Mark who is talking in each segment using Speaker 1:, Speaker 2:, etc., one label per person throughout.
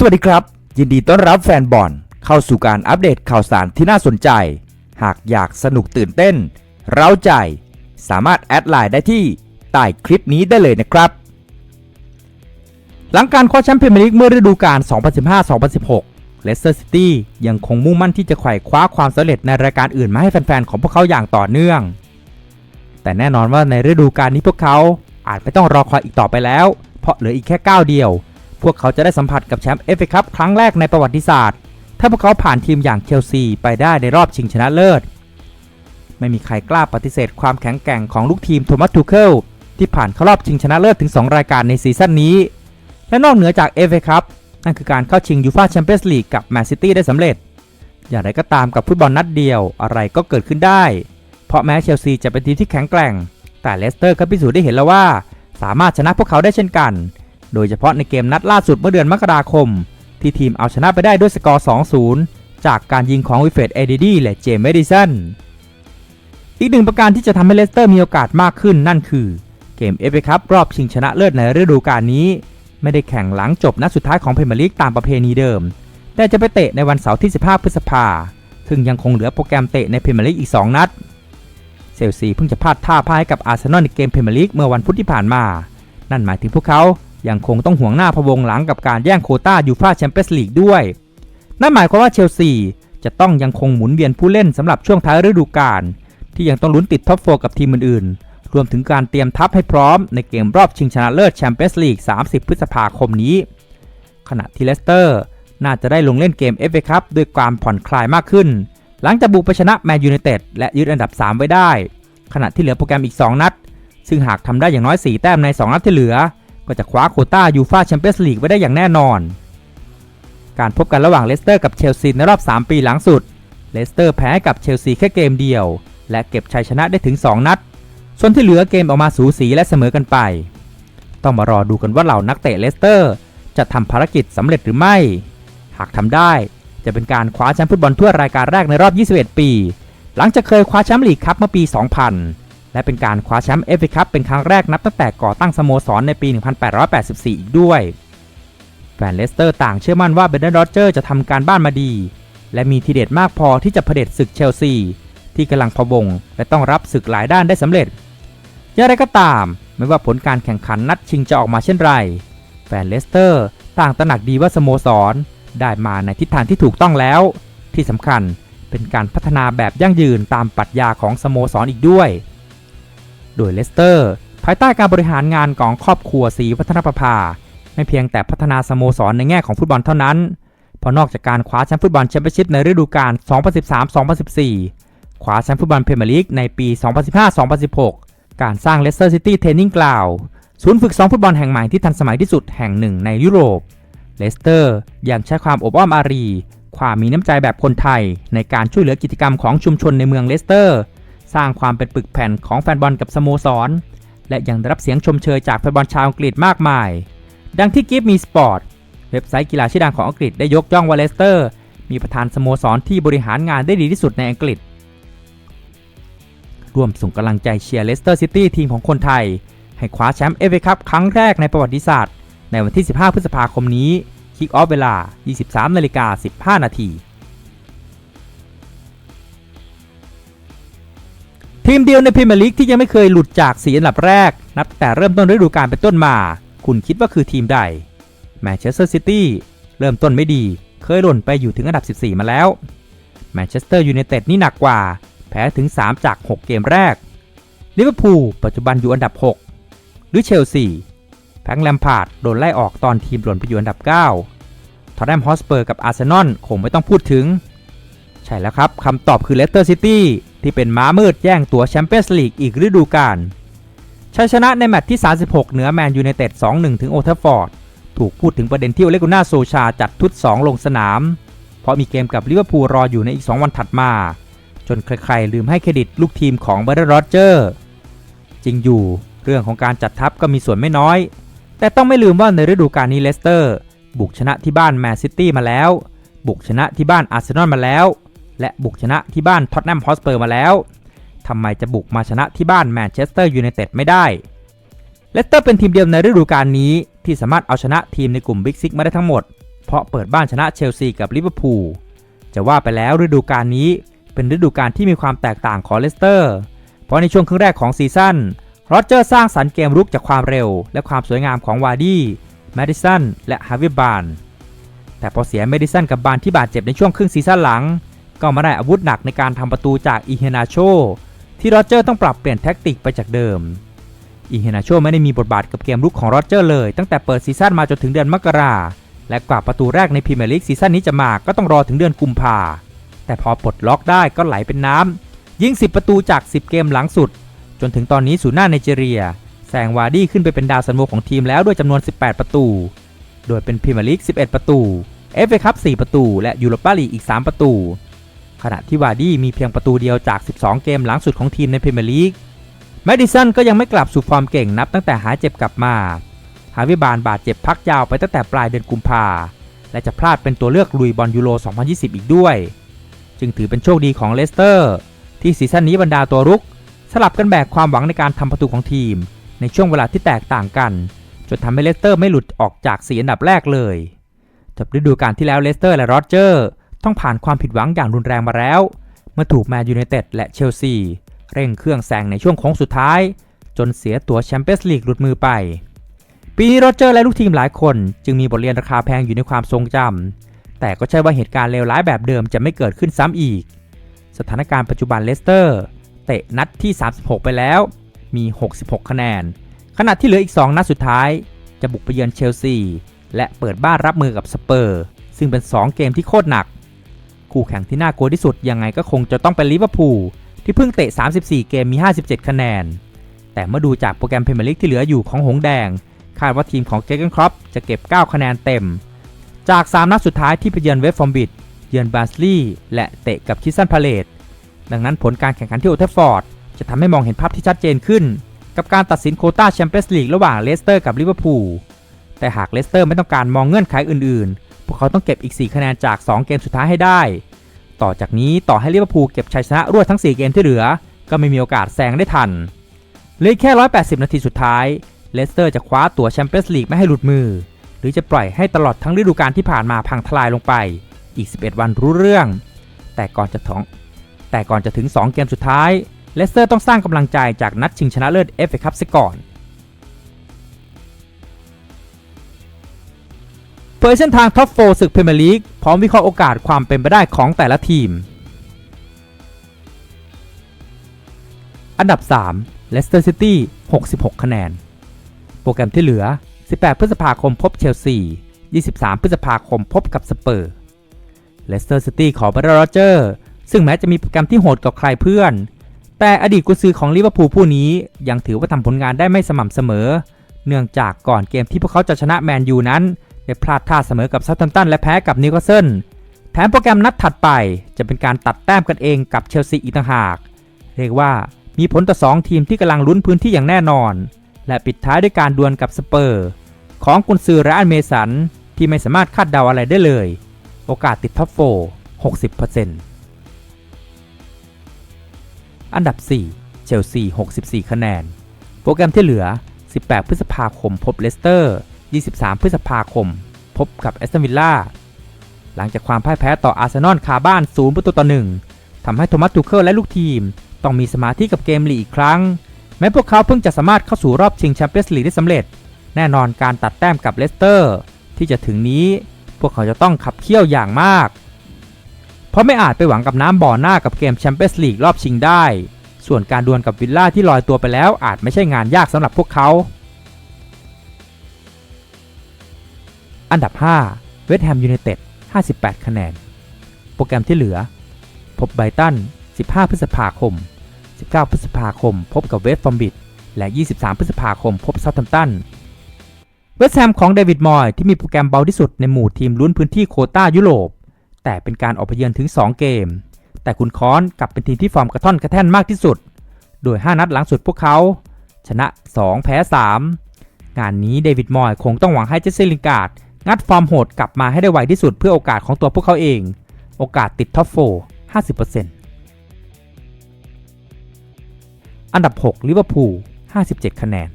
Speaker 1: สวัสดีครับ ยินดีต้อนรับแฟนบอลเข้าสู่การอัปเดตข่าวสารที่น่าสนใจ หากอยากสนุกตื่นเต้น เร้าใจ สามารถแอดไลน์ได้ที่ใต้คลิปนี้ได้เลยนะครับ หลังการคว้าแชมป์พรีเมียร์ลีกเมื่อฤดูกาล 2015-2016 เลสเตอร์ซิตี้ยังคงมุ่งมั่นที่จะไขว่คว้าความสำเร็จในรายการอื่นมาให้แฟนๆของพวกเขาอย่างต่อเนื่อง แต่แน่นอนว่าในฤดูกาลนี้พวกเขาอาจไม่ต้องรอคอยอีกต่อไปแล้ว เพราะเหลืออีกแค่ก้าวเดียว พวกเขาจะได้สัมผัสกับแชมป์เอฟเอคัพครั้งแรกในประวัติศาสตร์ ถ้าพวกเขาผ่านทีมอย่างเชลซีไปได้ในรอบชิงชนะเลิศ ไม่มีใครกล้าปฏิเสธความแข็งแกร่งของลูกทีมโทมัสทูเคิลที่ผ่านเข้ารอบชิงชนะเลิศถึง 2 รายการในซีซั่นนี้ และนอกเหนือจากเอฟเอคัพนั่นคือการเข้าชิงยูฟาแชมเปี้ยนส์ลีกกับแมนซิตี้ได้สำเร็จ อย่างไรก็ตามกับฟุตบอลนัดเดียวอะไรก็เกิดขึ้นได้ เพราะแม้เชลซีจะเป็นทีมที่แข็งแกร่ง แต่เลสเตอร์ก็พิสูจน์ได้เห็นแล้วว่า สามารถชนะพวกเขาได้เช่นกัน โดยเฉพาะในเกมนัดล่าสุดเมื่อเดือนมกราคม ที่ทีมเอาชนะไปได้ด้วยสกอร์ 2-0 จากการยิงของวิเฟตเอเดดีและเจมส์เมดิสันอีกหนึ่งประการที่จะทำให้เลสเตอร์มีโอกาสมากขึ้นนั่นคือ เกมเอฟเอคัพรอบชิงชนะเลิศในฤดูกาลนี้ ไม่ได้แข่งหลังจบนัดสุดท้ายของเพรีเมียร์ลีกตามประเพณีเดิม แต่จะไปเตะในวันเสาร์ที่ 15 พฤษภาซึ่งยังคงเหลือโปรแกรมเตะในเพรีเมียร์ลีกอีก 2 นัดเซลซีเพิ่งจะพลาดท่าพ่ายให้กับอาร์เซนอลในเกมเพรีเมียร์ลีกเมื่อวันพุธที่ผ่านมา นั่นหมายถึงพวกเขา ยังคงต้องห่วงหน้าพวงหลังกับการแย่งโคต้ายูฟาแชมเปี้ยนส์ลีกด้วย นั่นหมายความว่าเชลซีจะต้องยังคงหมุนเวียนผู้เล่นสำหรับช่วงท้ายฤดูกาลที่ยังต้องลุ้นติดท็อปโฟกับทีมอื่นๆ รวมถึงการเตรียมทัพให้พร้อมในเกมรอบชิงชนะเลิศแชมเปี้ยนส์ลีก 30 พฤษภาคมนี้ ขณะที่เลสเตอร์ น่าจะได้ลงเล่นเกม FA คัพด้วยความผ่อนคลายมากขึ้น หลังจากบุกไปชนะแมนยูไนเต็ดและยึดอันดับ 3 ไว้ได้ ขณะที่เหลือโปรแกรมอีก 2 นัด ซึ่งหากทำได้อย่างน้อย 4 แต้มใน 2 นัดที่เหลือ ก็จะคว้าโคต้ายูฟาแชมเปี้ยนส์ลีกไว้ได้อย่างแน่นอน การพบกันระหว่างเลสเตอร์กับเชลซีในรอบ 3 ปีหลังสุด เลสเตอร์แพ้กับเชลซีแค่เกมเดียว และเก็บชัยชนะได้ถึง 2 นัด ส่วนที่เหลือเกมออกมาสูสีและเสมอกันไป ต้องมารอดูกันว่าเหล่านักเตะเลสเตอร์ จะทำภารกิจสำเร็จหรือไม่ หากทำได้จะเป็นการคว้าแชมป์ฟุตบอลทั่วรายการแรกในรอบ 21 ปี หลังจากเคยคว้าแชมป์ลีกคัพเมื่อปี 2000 และเป็นการคว้าแชมป์เอฟเอคัพเป็นครั้งแรกนับตั้งแต่ก่อตั้งสโมสรในปี 1884 อีกด้วย แฟนเลสเตอร์ต่างเชื่อมั่นว่าเบนเดนโรเจอร์จะทำการบ้านมาดี และมีทีเด็ดมากพอที่จะเผด็จศึกเชลซี ที่กำลังพะวงและต้องรับศึกหลายด้านได้สำเร็จอย่างไรก็ตาม ไม่ว่าผลการแข่งขันนัดชิงจะออกมาเช่นไร แฟนเลสเตอร์ต่างตระหนักดีว่าสโมสรได้มาในทิศทางที่ถูกต้องแล้ว ที่สำคัญเป็นการพัฒนาแบบยั่งยืนตามปรัชญาของสโมสรอีกด้วย โดยเลสเตอร์ ภายใต้การบริหารงานของครอบครัวสีวัฒนประภา ไม่เพียงแต่พัฒนาสโมสรในแง่ของฟุตบอลเท่านั้นเพราะนอกจากการคว้าแชมป์ฟุตบอลแชมเปี้ยนชิพในฤดูกาล 2013-2014 คว้าแชมป์ฟุตบอลพรีเมียร์ลีกในปี 2015-2016 การสร้างเลสเตอร์ซิตี้เทนนิ่งกราวศูนย์ฝึกซ้อมฟุตบอลแห่งใหม่ที่ทันสมัยที่สุดแห่งหนึ่งในยุโรป เลสเตอร์ยังใช้ความอบอ้อมอารี ความมีน้ำใจแบบคนไทย ในการช่วยเหลือกิจกรรมของชุมชนในเมืองเลสเตอร์ สร้างความเป็นปึกแผ่นของแฟนบอลกับสโมสร และยังได้รับเสียงชมเชยจากแฟนบอลชาวอังกฤษมากมาย ดังที่กิฟมีสปอร์ตเว็บไซต์กีฬาชื่อดังของอังกฤษได้ยกย่องว่าเลสเตอร์ มีประธานสโมสรที่บริหารงานได้ดีที่สุดในอังกฤษ ร่วมส่งกำลังใจเชียร์เลสเตอร์ซิตี้ทีมของคนไทย ให้คว้าแชมป์เอฟเอคัพครั้งแรกในประวัติศาสตร์ ในวันที่ 15 พฤษภาคมนี้ คิกออฟเวลา 23นาฬิกา15 นาที ทีมเดียวในพรีเมียร์ลีกที่ยังไม่เคยหลุดจากสีอันดับแรก นับแต่เริ่มต้นฤดูกาลเป็นต้นมา คุณคิดว่าคือทีมใดแมนเชสเตอร์ซิตี้เริ่มต้นไม่ดี เคยหล่นไปอยู่ถึงอันดับ 14 มาแล้วแมนเชสเตอร์ยูไนเต็ดนี่หนักกว่า แพ้ถึง 3 จาก 6 เกมแรกลิเวอร์พูลปัจจุบันอยู่อันดับ 6 หรือเชลซีแพงแลมพาร์ดโดนไล่ออกตอนทีมหล่นไปอยู่อันดับ 9ทอตแนมฮอสเปอร์กับอาร์เซนอลคงไม่ต้องพูดถึง ใช่แล้วครับคำตอบคือเลสเตอร์ซิตี้ ที่เป็นม้ามืดแย่งตั๋วแชมเปี้ยนส์ลีกอีกฤดูกาลชัยชนะในแมตช์ที่ 36 เหนือแมนยูไนเต็ด 2-1 ถึงโอเทฟฟอร์ด ถูกพูดถึงประเด็นที่โอเลกุน่าโซชาจัดทุต2ลงสนาม เพราะมีเกมกับลิเวอร์พูลรออยู่ในอีก 2 วันถัดมา จนใครๆ ลืมให้เครดิตลูกทีมของเบรโรเจอร์ จริงอยู่เรื่องของการจัดทัพก็มีส่วนไม่น้อย แต่ต้องไม่ลืมว่าในฤดูกาลนี้เลสเตอร์ บุกชนะที่บ้านแมนซิตี้มาแล้ว บุกชนะที่บ้านอาร์เซนอลมาแล้ว และบุกชนะที่บ้านท็อตแนมฮอสเปอร์มาแล้วทำไมจะบุกมาชนะที่บ้านแมนเชสเตอร์ยูไนเต็ดไม่ได้เลสเตอร์เป็นทีมเดียวในฤดูกาลนี้ที่สามารถเอาชนะทีมในกลุ่มบิ๊กซิกมาได้ทั้งหมด
Speaker 2: เพราะเปิดบ้านชนะเชลซีกับลิเวอร์พูลจะว่าไปแล้วฤดูกาลนี้เป็นฤดูกาลที่มีความแตกต่างของเลสเตอร์ เพราะในช่วงครึ่งแรกของซีซั่นโรเจอร์สร้างสรรค์เกมรุกจากความเร็ว และความสวยงามของวาร์ดี้แมดิสันและฮาวิบานแต่พอเสียเมดิสันกับบานที่บาดเจ็บในช่วงครึ่งซีซั่นหลัง ก็มาได้อาวุธหนักในการทำประตูจากอีเฮนาโชที่โรเจอร์ต้องปรับเปลี่ยนแท็กติกไปจากเดิมอีเฮนาโชไม่ได้มีบทบาทกับเกมรุกของโรเจอร์เลยตั้งแต่เปิดซีซั่นมาจนถึงเดือนมกราและกว่าประตูแรกในพรีเมียร์ลีกซีซั่นนี้จะมาก็ต้องรอถึงเดือนกุมภาแต่พอปลดล็อกได้ก็ไหลเป็นน้ำยิง 10 ประตูจาก 10 เกมหลังสุด จนถึงตอนนี้ศูนย์หน้าไนจีเรียแซงวาร์ดี้ขึ้นไปเป็นดาวซันโวของทีมแล้วด้วยจำนวน 18 ประตู โดยเป็นพรีเมียร์ลีก 11 ประตูเอฟเอคัพ4ประตู และยูโรปาลีกอีก 3 ประตู ขณะที่วาร์ดี้มีเพียงประตูเดียวจาก 12 เกมหลังสุดของทีมในพรีเมียร์ลีกแมดิสันก็ยังไม่กลับสู่ฟอร์มเก่งนับตั้งแต่หายเจ็บกลับมาฮาวิบานบาดเจ็บพักยาวไปตั้งแต่ปลายเดือนกุมภาและจะพลาดเป็นตัวเลือกลุยบอลยูโร 2020 อีกด้วย จึงถือเป็นโชคดีของเลสเตอร์ ที่ซีซั่นนี้บรรดาตัวรุก สลับกันแบกความหวังในการทำประตูของทีม ในช่วงเวลาที่แตกต่างกัน จนทำให้เลสเตอร์ไม่หลุดออกจากสีอันดับแรกเลยจบฤดูกาลที่แล้วเลสเตอร์และโรเจอร์ ต้องผ่านความผิดหวังอย่างรุนแรงมาแล้ว เมื่อถูกแมนยูไนเต็ดและเชลซีเร่งเครื่องแซงในช่วงโค้งสุดท้าย จนเสียตัวแชมเปี้ยนส์ลีกหลุดมือไป ปีนี้โรเจอร์และลูกทีมหลายคน จึงมีบทเรียนราคาแพงอยู่ในความทรงจำแต่ก็ใช่ว่าเหตุการณ์เลวร้ายแบบเดิมจะไม่เกิดขึ้นซ้ำอีก สถานการณ์ปัจจุบันเลสเตอร์ เตะนัดที่ 36 ไปแล้ว มี 66 คะแนน ขณะที่เหลืออีก 2 นัดสุดท้าย จะบุกไปเยือนเชลซีและเปิดบ้านรับมือกับสเปอร์ ซึ่งเป็น 2 เกมที่โคตรหนัก คู่แข่งที่น่ากลัวที่สุดยังไงก็คงจะต้องเป็นลิเวอร์พูลที่เพิ่งเตะ 34 เกมมี 57 คะแนน แต่เมื่อดูจากโปรแกรมพรีเมียร์ลีกที่เหลืออยู่ของหงแดง คาดว่าทีมของเจเกนครอปจะเก็บ 9 คะแนนเต็ม จาก 3 นัดสุดท้ายที่ไปเยือนเวฟฟอร์มบิดเยือนบาสลีย์และเตะกับคิสซันพาเลตดังนั้นผลการแข่งขันที่โอเทฟฟอร์ดจะทำให้มองเห็นภาพที่ชัดเจนขึ้น กับการตัดสินโคต้าแชมเปี้ยนส์ลีกระหว่างเลสเตอร์กับลิเวอร์พูลแต่หากเลสเตอร์ไม่ต้องการมองเงื่อนไขอื่นๆ พวกเขาต้องเก็บอีก 4 คะแนนจาก 2 เกมสุดท้ายให้ได้ ต่อจากนี้ต่อให้ลิเวอร์พูลเก็บชัยชนะรวดทั้ง 4 เกมที่เหลือ ก็ไม่มีโอกาสแซงได้ทันเหลือแค่ 180 นาทีสุดท้าย เลสเตอร์จะคว้าตั๋วแชมเปี้ยนส์ลีกไม่ให้หลุดมือ หรือจะปล่อยให้ตลอดทั้งฤดูกาลที่ผ่านมาพังทลายลงไป อีก 11 วันรู้เรื่อง แต่ก่อนจะท้องแต่ก่อนจะถึง 2 เกมสุดท้าย เลสเตอร์ต้องสร้างกำลังใจจากนัดชิงชนะเลิศเอฟเอคัพซะก่อน เผยเส้นทางท็อปโฟศึกพรีเมียร์ลีกพร้อมวิเคราะห์โอกาสความเป็นไปได้ของแต่ละทีม อันดับ3เลสเตอร์ซิตี้66 คะแนน โปรแกรมที่เหลือ 18 พฤษภาคมพบเชลซี 23 พฤษภาคมพบกับสเปอร์เลสเตอร์ซิตี้ขอไปได้โรเจอร์ซึ่งแม้จะมีโปรแกรมที่โหดกับใครเพื่อน แต่อดีตกุซือของลิเวอร์พูลผู้นี้ยังถือว่าทำผลงานได้ไม่สม่ำเสมอ เนื่องจากก่อนเกมที่พวกเขาจะชนะแมนยูนั้น ได้พลาดท่าเสมอกับซัตตันตันและแพ้กับนิวคาสเซิลแถมโปรแกรมนัดถัดไปจะเป็นการตัดแต้มกันเองกับเชลซีอีกต่างหาก เรียกว่ามีผลต่อสองทีมที่กำลังลุ้นพื้นที่อย่างแน่นอน และปิดท้ายด้วยการดวลกับสเปอร์ ของกุนซือและอันเมสัน ที่ไม่สามารถคาดเดาอะไรได้เลย โอกาสติดท็อปโฟ60%อันดับ 4 เชลซี 64 คะแนน โปรแกรมที่เหลือ 18 พฤษภาคมพบเลสเตอร์ 23 พฤษภาคม พบกับแอสตันวิลล่าหลังจากความพ่ายแพ้ต่ออาร์เซนอลคาบ้าน 0 ประตูต่อ 1 ทำให้โทมัสตูเคิลและลูกทีม ต้องมีสมาธิกับเกมลีกอีกครั้ง แม้พวกเขาเพิ่งจะสามารถเข้าสู่รอบชิงแชมเปี้ยนส์ลีกได้สำเร็จ แน่นอนการตัดแต้มกับเลสเตอร์ ที่จะถึงนี้ พวกเขาจะต้องขับเคี่ยวอย่างมาก เพราะไม่อาจไปหวังกับน้ำบ่อหน้ากับเกมแชมเปี้ยนส์ลีกรอบชิงได้ ส่วนการดวลกับวิลล่าที่ลอยตัวไปแล้วอาจไม่ใช่งานยากสำหรับพวกเขา อันดับ 5 เวสต์แฮมยูไนเต็ด 58 คะแนน โปรแกรมที่เหลือ พบไบรตัน 15 พฤษภาคม 19 พฤษภาคม พบกับเวสต์ฟอร์มบิด และ 23 พฤษภาคม พบเซาท์แฮมตัน เวสต์แฮมของเดวิดมอยที่มีโปรแกรมเบาที่สุดในหมู่ทีมลุ้นพื้นที่โคต้ายุโรป แต่เป็นการออกไปเยือนถึง 2 เกม แต่คุณค้อนกลับเป็นทีมที่ฟอร์มกระท่อนกระแท่นมากที่สุด โดย 5 นัดหลังสุดพวกเขา ชนะ 2 แพ้ 3 งานนี้เดวิดมอยคงต้องหวังให้เจสซี่ลิงการ์ด งัดฟอร์มโหดกลับมาให้ได้ไวที่สุดเพื่อโอกาสของตัวพวกเขาเอง โอกาสติดท็อปโฟ50%อันดับ 6 ลิเวอร์พูล 57 คะแนน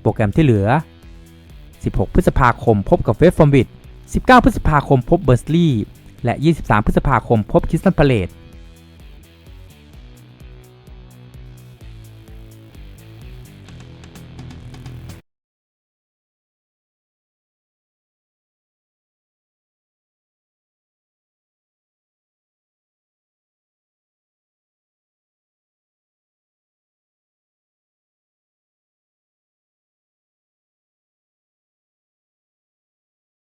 Speaker 2: โปรแกรมที่เหลือ 16 พฤษภาคมพบกับเวสต์ฟอร์มบิด19 พฤษภาคมพบเบอร์สลีย์และ 23 พฤษภาคมพบคิสตันพาเลต